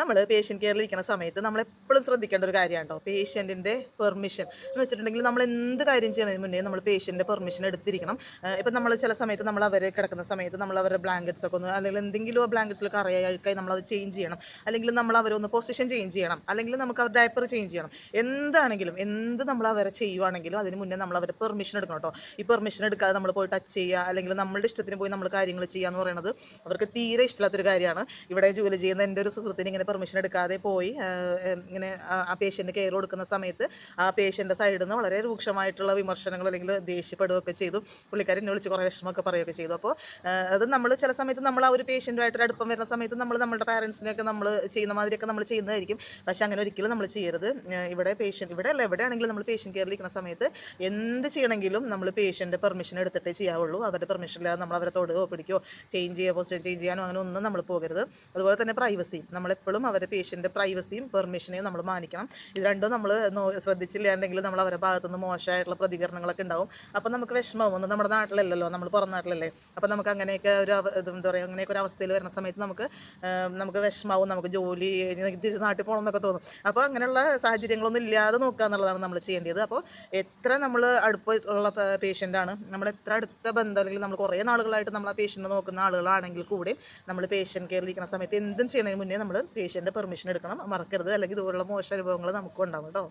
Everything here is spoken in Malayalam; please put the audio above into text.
നമ്മൾ പേഷ്യന്റ് കെയറിൽ ഇരിക്കുന്ന സമയത്ത് നമ്മൾ എപ്പോഴും ശ്രദ്ധിക്കേണ്ട ഒരു കാര്യമാണ് പേഷ്യന്റിന്റെ പെർമിഷൻ എന്ന് വെച്ചിട്ടുണ്ടെങ്കിൽ നമ്മൾ എന്ത് കാര്യം ചെയ്യുന്നതിന് മുന്നേ നമ്മൾ പേഷ്യന്റെ പെർമിഷൻ എടുത്തിരിക്കണം. ഇപ്പം നമ്മൾ ചില സമയത്ത് നമ്മൾ അവരെ കിടക്കുന്ന സമയത്ത് നമ്മൾ അവരുടെ ബ്ലാങ്കറ്റ്സ് ഒക്കെ ഒന്ന് അല്ലെങ്കിൽ എന്തെങ്കിലും ബ്ലാങ്കറ്റ്സിൽ നമ്മൾ അത് ചേഞ്ച് ചെയ്യണം. അല്ലെങ്കിൽ നമ്മൾ അവരൊന്ന് പൊസിഷൻ ചേഞ്ച് ചെയ്യണം. അല്ലെങ്കിൽ നമുക്ക് അവർ ഡയപ്പർ ചേഞ്ച് ചെയ്യണം. എന്താണെങ്കിലും എന്ത് നമ്മൾ അവരെ ചെയ്യുവാണെങ്കിലും അതിന് മുന്നേ നമ്മൾ അവരെ പെർമിഷൻ എടുക്കണം കേട്ടോ. ഈ പെർമിഷൻ എടുക്കാതെ നമ്മൾ പോയി ടച്ച് ചെയ്യുക അല്ലെങ്കിൽ നമ്മളുടെ ഇഷ്ടത്തിന് പോയി നമ്മൾ കാര്യങ്ങൾ ചെയ്യുക എന്ന് പറയുന്നത് അവർക്ക് തീരെ ഇഷ്ടമില്ലാത്തൊരു കാര്യമാണ്. ഇവിടെ ജോലി ചെയ്യുന്ന എന്റെ ഒരു സുഹൃത്തിന് ഇങ്ങനെ പെർമിഷൻ എടുക്കാതെ പോയി ഇങ്ങനെ ആ- പേഷ്യന്റ് കെയർ കൊടുക്കുന്ന സമയത്ത് ആ പേഷ്യന്റെ സൈഡിൽ നിന്ന് വളരെ രൂക്ഷമായിട്ടുള്ള വിമർശനങ്ങൾ അല്ലെങ്കിൽ ദേഷ്യപ്പെടുകയൊക്കെ ചെയ്തു. പുള്ളിക്കാരൻ എന്നെ വിളിച്ച് കുറേ വിഷമമൊക്കെ പറയുകയൊക്കെ ചെയ്തു. അപ്പോൾ അത് നമ്മൾ ചില സമയത്ത് നമ്മൾ ആ ഒരു പേഷ്യന്റുമായിട്ടൊരു അടുപ്പം വരുന്ന സമയത്ത് നമ്മൾ നമ്മുടെ പാരൻസിനെയൊക്കെ നമ്മൾ ചെയ്യുന്ന മാതിരിയൊക്കെ നമ്മൾ ചെയ്യുന്നതായിരിക്കും. പക്ഷേ അങ്ങനെ ഒരിക്കലും നമ്മൾ ചെയ്യരുത്. ഇവിടെ പേഷ്യന്റ് ഇവിടെ അല്ല എവിടെയാണെങ്കിലും നമ്മൾ പേഷ്യന്റ് കെയറിൽ ഇരിക്കുന്ന സമയത്ത് എന്ത് ചെയ്യണമെങ്കിലും നമ്മൾ പേഷ്യന്റെ പെർമിഷൻ എടുത്തിട്ടേ ചെയ്യാവുള്ളൂ. അവരുടെ പെർമിഷൻ ഇല്ലാതെ നമ്മൾ അവരെ തൊടുകയോ പിടിക്കുകയോ ചേഞ്ച് ചെയ്യുകയോ പോസ്റ്റ് ചേഞ്ച് ചെയ്യാനോ അങ്ങനെ ഒന്നും നമ്മൾ പോകരുത്. അതുപോലെ തന്നെ പ്രൈവസി നമ്മളെപ്പോഴും അവരുടെ പേഷ്യന്റെ പ്രൈവസിയും പെർമിഷനെയും നമ്മൾ മാനിക്കണം. ഇത് രണ്ടും നമ്മൾ ശ്രദ്ധിച്ചില്ലാണ്ടെങ്കിൽ നമ്മൾ അവരുടെ ഭാഗത്തുനിന്ന് മോശമായിട്ടുള്ള പ്രതികരണങ്ങളൊക്കെ ഉണ്ടാവും. അപ്പോൾ നമുക്ക് വിഷമവും ഒന്നും നമ്മുടെ നാട്ടിലല്ലല്ലോ? നമ്മൾ പുറം നാട്ടിലല്ലേ? അപ്പോൾ നമുക്ക് അങ്ങനെയൊക്കെ ഒരു എന്താ പറയുക അങ്ങനെയൊക്കെ ഒരു അവസ്ഥയിൽ വരുന്ന സമയത്ത് നമുക്ക് നമുക്ക് വിഷമാവും നമുക്ക് ജോലി തിരിച്ച് നാട്ടിൽ പോകണം എന്നൊക്കെ തോന്നും. അപ്പോൾ അങ്ങനെയുള്ള സാഹചര്യങ്ങളൊന്നും ഇല്ലാതെ നോക്കുക എന്നുള്ളതാണ് നമ്മൾ ചെയ്യേണ്ടത്. അപ്പോൾ എത്ര നമ്മൾ അടുപ്പമുള്ള പേഷ്യന്റാണ് നമ്മൾ എത്ര അടുത്ത ബന്ധം അല്ലെങ്കിൽ നമ്മൾ കുറേ നാളുകളായിട്ട് നമ്മൾ ആ പേഷ്യന്റ് നോക്കുന്ന ആളുകളാണെങ്കിൽ കൂടി നമ്മൾ പേഷ്യന്റ് കെയറിൽ ഇരിക്കുന്ന സമയത്ത് എന്തും ചെയ്യണതിന് മുന്നേ നമ്മൾ പേഷ്യന്റെ പെർമിഷൻ എടുക്കണം. മറക്കരുത്. അല്ലെങ്കിൽ ഇതുപോലുള്ള മോശം അനുഭവങ്ങൾ നമുക്കും ഉണ്ടാവും കേട്ടോ.